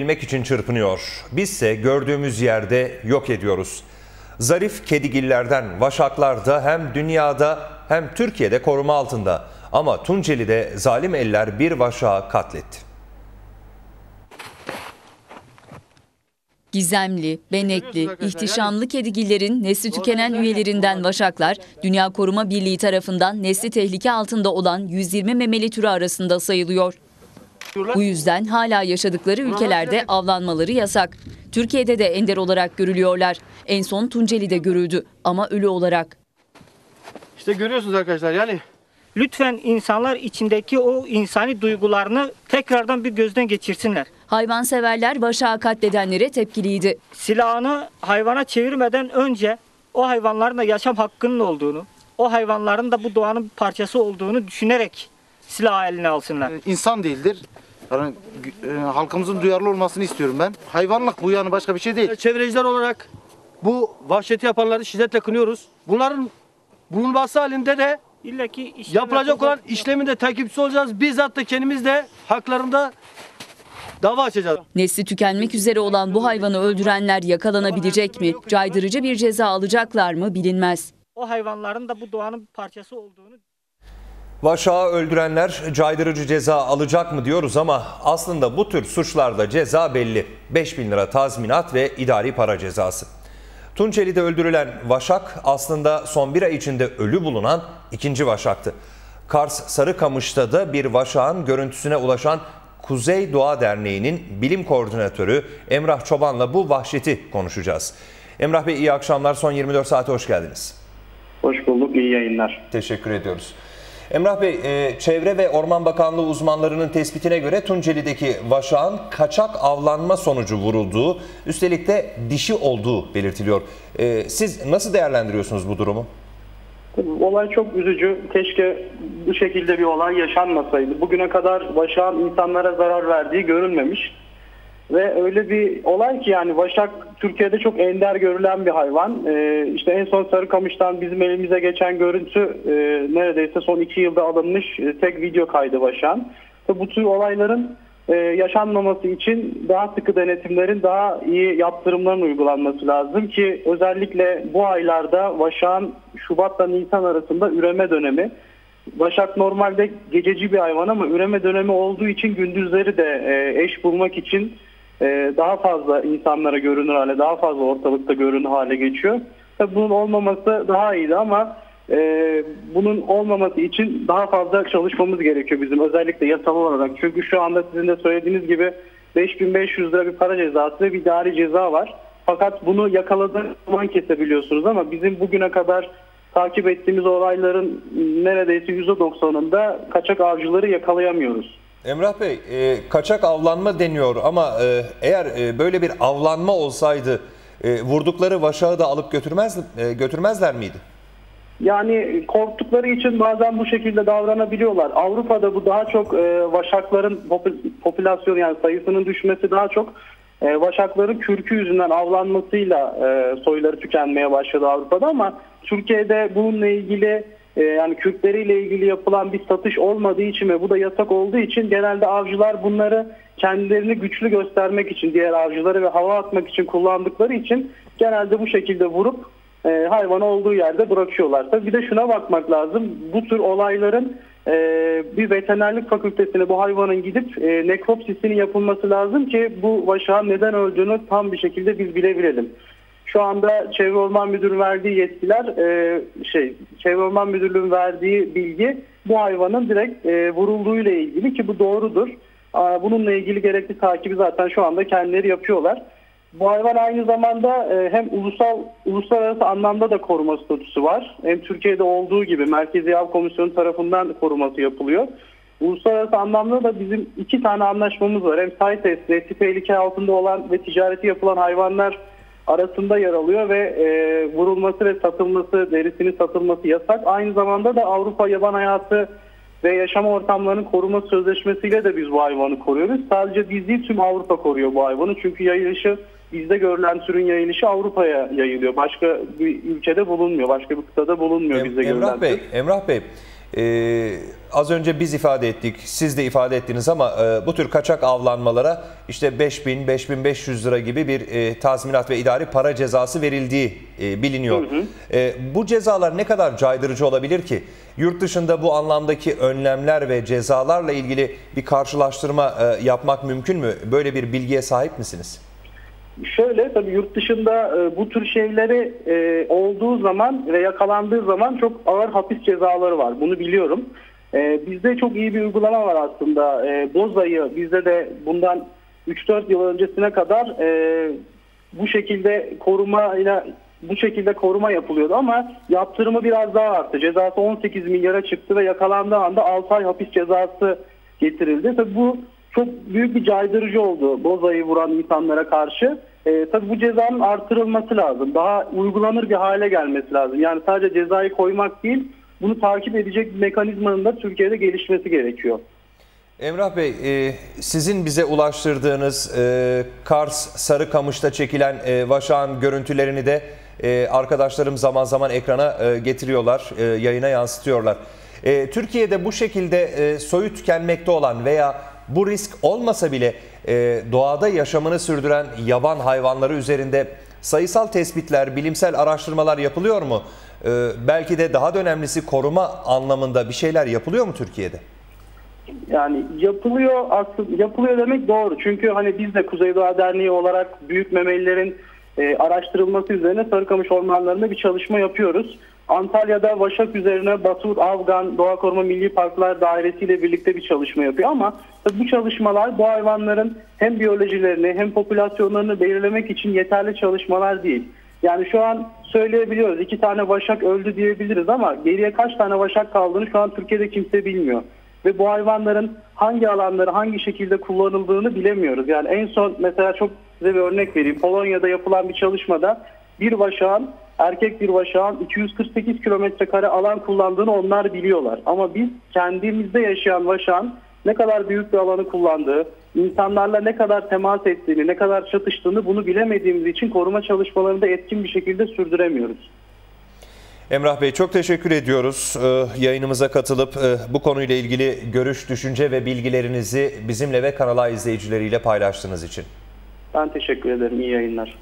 bilmek için çırpınıyor. Bizse gördüğümüz yerde yok ediyoruz. Zarif kedigillerden vaşaklarda hem dünyada hem Türkiye'de koruma altında. Ama Tunceli'de zalim eller bir vaşağı katletti. Gizemli, benekli, ihtişamlı kedigillerin nesli tükenen üyelerinden vaşaklar, Dünya Koruma Birliği tarafından nesli tehlike altında olan 120 memeli türü arasında sayılıyor. Bu yüzden hala yaşadıkları ülkelerde avlanmaları yasak. Türkiye'de de ender olarak görülüyorlar. En son Tunceli'de görüldü ama ölü olarak. İşte görüyorsunuz arkadaşlar yani Lütfen insanlar içindeki o insani duygularını tekrardan bir gözden geçirsinler. Hayvanseverler vaşağı katledenlere tepkiliydi. Silahını hayvana çevirmeden önce o hayvanların da yaşam hakkının olduğunu, o hayvanların da bu doğanın bir parçası olduğunu düşünerek silah eline alsınlar. insan değildir. Yani e, halkımızın duyarlı olmasını istiyorum ben. Hayvanlık bu yani başka bir şey değil. Çevreciler olarak bu vahşeti yapanları şiddetle kınıyoruz. Bunların bulunması halinde de İlla ki işlem yapılacak yapılacak. olan işlemin de takipçisi olacağız. Bizzat da kendimiz de haklarında dava açacağız. Nesli tükenmek üzere olan bu hayvanı öldürenler yakalanabilecek mi? Caydırıcı bir ceza alacaklar mı bilinmez. o hayvanların da bu doğanın bir parçası olduğunu Vaşağı öldürenler caydırıcı ceza alacak mı diyoruz ama aslında bu tür suçlarda ceza belli. 5 bin lira tazminat ve idari para cezası. Tunceli'de öldürülen Vaşak aslında son bir ay içinde ölü bulunan ikinci Vaşak'tı. Kars Sarıkamış'ta da bir Vaşak'ın görüntüsüne ulaşan Kuzey Doğa Derneği'nin bilim koordinatörü Emrah Çoban'la bu vahşeti konuşacağız. Emrah Bey iyi akşamlar. Son 24 saate hoş geldiniz. Hoş bulduk, iyi yayınlar. Teşekkür ediyoruz. Emrah Bey, e, Çevre ve Orman Bakanlığı uzmanlarının tespitine göre Tunceli'deki vaşağın kaçak avlanma sonucu vurulduğu, üstelik de dişi olduğu belirtiliyor. E, siz nasıl değerlendiriyorsunuz bu durumu? Olay çok üzücü. Keşke bu şekilde bir olay yaşanmasaydı. Bugüne kadar Vaşak'ın insanlara zarar verdiği görülmemiş. Ve öyle bir olay ki yani Vaşak Türkiye'de çok ender görülen bir hayvan. Ee, işte en son Sarıkamış'tan bizim elimize geçen görüntü e, neredeyse son iki yılda alınmış e, tek video kaydı Vaşak'ın. Ve bu tür olayların e, yaşanmaması için daha sıkı denetimlerin, daha iyi yaptırımların uygulanması lazım ki özellikle bu aylarda Vaşak'ın Şubat'la Nisan arasında üreme dönemi. Başak normalde gececi bir hayvan ama üreme dönemi olduğu için gündüzleri de e, eş bulmak için daha fazla insanlara görünür hale, daha fazla ortalıkta görünür hale geçiyor. Tabii bunun olmaması daha iyiydi ama e, bunun olmaması için daha fazla çalışmamız gerekiyor bizim özellikle yasal olarak. Çünkü şu anda sizin de söylediğiniz gibi 5500 lira bir para cezası ve bir idari ceza var. Fakat bunu yakaladığınız zaman kesebiliyorsunuz ama bizim bugüne kadar takip ettiğimiz olayların neredeyse %90'ında kaçak avcıları yakalayamıyoruz. Emrah Bey, e, kaçak avlanma deniyor ama e, eğer e, böyle bir avlanma olsaydı e, vurdukları vaşağı da alıp götürmez e, götürmezler miydi? Yani korktukları için bazen bu şekilde davranabiliyorlar. Avrupa'da bu daha çok e, vaşakların popü- popülasyonu yani sayısının düşmesi daha çok e, vaşakların kürkü yüzünden avlanmasıyla e, soyları tükenmeye başladı Avrupa'da ama Türkiye'de bununla ilgili e, yani kürkleriyle ilgili yapılan bir satış olmadığı için ve bu da yasak olduğu için genelde avcılar bunları kendilerini güçlü göstermek için diğer avcıları ve hava atmak için kullandıkları için genelde bu şekilde vurup e, hayvanı olduğu yerde bırakıyorlar. Tabii bir de şuna bakmak lazım. Bu tür olayların e, bir veterinerlik fakültesine bu hayvanın gidip e, nekropsisinin yapılması lazım ki bu vaşağın neden öldüğünü tam bir şekilde biz bilebilelim. Şu anda Çevre Orman Müdürü verdiği yetkiler e, şey Çevre Orman Müdürlüğü'nün verdiği bilgi bu hayvanın direkt e, vurulduğuyla ilgili ki bu doğrudur. Bununla ilgili gerekli takibi zaten şu anda kendileri yapıyorlar. Bu hayvan aynı zamanda e, hem ulusal uluslararası anlamda da koruma statüsü var. Hem Türkiye'de olduğu gibi Merkezi Av Komisyonu tarafından koruması yapılıyor. Uluslararası anlamda da bizim iki tane anlaşmamız var. Hem CITES, resmi tehlike altında olan ve ticareti yapılan hayvanlar arasında yer alıyor ve e, vurulması ve satılması, derisinin satılması yasak. Aynı zamanda da Avrupa Yaban Hayatı ve Yaşam Ortamlarının Koruma Sözleşmesi'yle de biz bu hayvanı koruyoruz. Sadece biz değil tüm Avrupa koruyor bu hayvanı. Çünkü yayılışı bizde görülen türün yayılışı Avrupa'ya yayılıyor. Başka bir ülkede bulunmuyor. Başka bir kıtada bulunmuyor Em- bizde görülen Emrah Bey, tür. Emrah Bey, Ee, az önce biz ifade ettik, siz de ifade ettiniz ama e, bu tür kaçak avlanmalara işte 5000, 5500 lira gibi bir e, tazminat ve idari para cezası verildiği e, biliniyor. E, bu cezalar ne kadar caydırıcı olabilir ki? Yurt dışında bu anlamdaki önlemler ve cezalarla ilgili bir karşılaştırma e, yapmak mümkün mü? Böyle bir bilgiye sahip misiniz? Şöyle tabii yurt dışında e, bu tür şeyleri e, olduğu zaman ve yakalandığı zaman çok ağır hapis cezaları var. Bunu biliyorum. E, bizde çok iyi bir uygulama var aslında. E, Bozayı bizde de bundan 3-4 yıl öncesine kadar e, bu şekilde korumayla bu şekilde koruma yapılıyordu ama yaptırımı biraz daha arttı. Cezası 18 milyara çıktı ve yakalandığı anda 6 ay hapis cezası getirildi. Tabii bu çok büyük bir caydırıcı oldu Bozayı vuran insanlara karşı. Ee, tabii bu cezanın artırılması lazım. Daha uygulanır bir hale gelmesi lazım. Yani sadece cezayı koymak değil, bunu takip edecek bir mekanizmanın da Türkiye'de gelişmesi gerekiyor. Emrah Bey, e, sizin bize ulaştırdığınız e, Kars Sarıkamış'ta çekilen e, Vaşak'ın görüntülerini de e, arkadaşlarım zaman zaman ekrana e, getiriyorlar, e, yayına yansıtıyorlar. E, Türkiye'de bu şekilde e, soyu tükenmekte olan veya bu risk olmasa bile e, doğada yaşamını sürdüren yaban hayvanları üzerinde sayısal tespitler, bilimsel araştırmalar yapılıyor mu? E, belki de daha da önemlisi koruma anlamında bir şeyler yapılıyor mu Türkiye'de? Yani yapılıyor aslında yapılıyor demek doğru. Çünkü hani biz de Kuzey Doğa Derneği olarak büyük memelilerin e, araştırılması üzerine Sarıkamış ormanlarında bir çalışma yapıyoruz. Antalya'da Vaşak üzerine Batur, Afgan, Doğa Koruma Milli Parklar Dairesi ile birlikte bir çalışma yapıyor ama bu çalışmalar bu hayvanların hem biyolojilerini hem popülasyonlarını belirlemek için yeterli çalışmalar değil. Yani şu an söyleyebiliyoruz iki tane vaşak öldü diyebiliriz ama geriye kaç tane vaşak kaldığını şu an Türkiye'de kimse bilmiyor. Ve bu hayvanların hangi alanları hangi şekilde kullanıldığını bilemiyoruz. Yani en son mesela çok size bir örnek vereyim. Polonya'da yapılan bir çalışmada bir vaşağın erkek bir vaşağın 248 kilometre kare alan kullandığını onlar biliyorlar. Ama biz kendimizde yaşayan vaşağın ne kadar büyük bir alanı kullandığı, insanlarla ne kadar temas ettiğini, ne kadar çatıştığını bunu bilemediğimiz için koruma çalışmalarını da etkin bir şekilde sürdüremiyoruz. Emrah Bey çok teşekkür ediyoruz Ee, yayınımıza katılıp e, bu konuyla ilgili görüş, düşünce ve bilgilerinizi bizimle ve kanala izleyicileriyle paylaştığınız için. Ben teşekkür ederim. İyi yayınlar.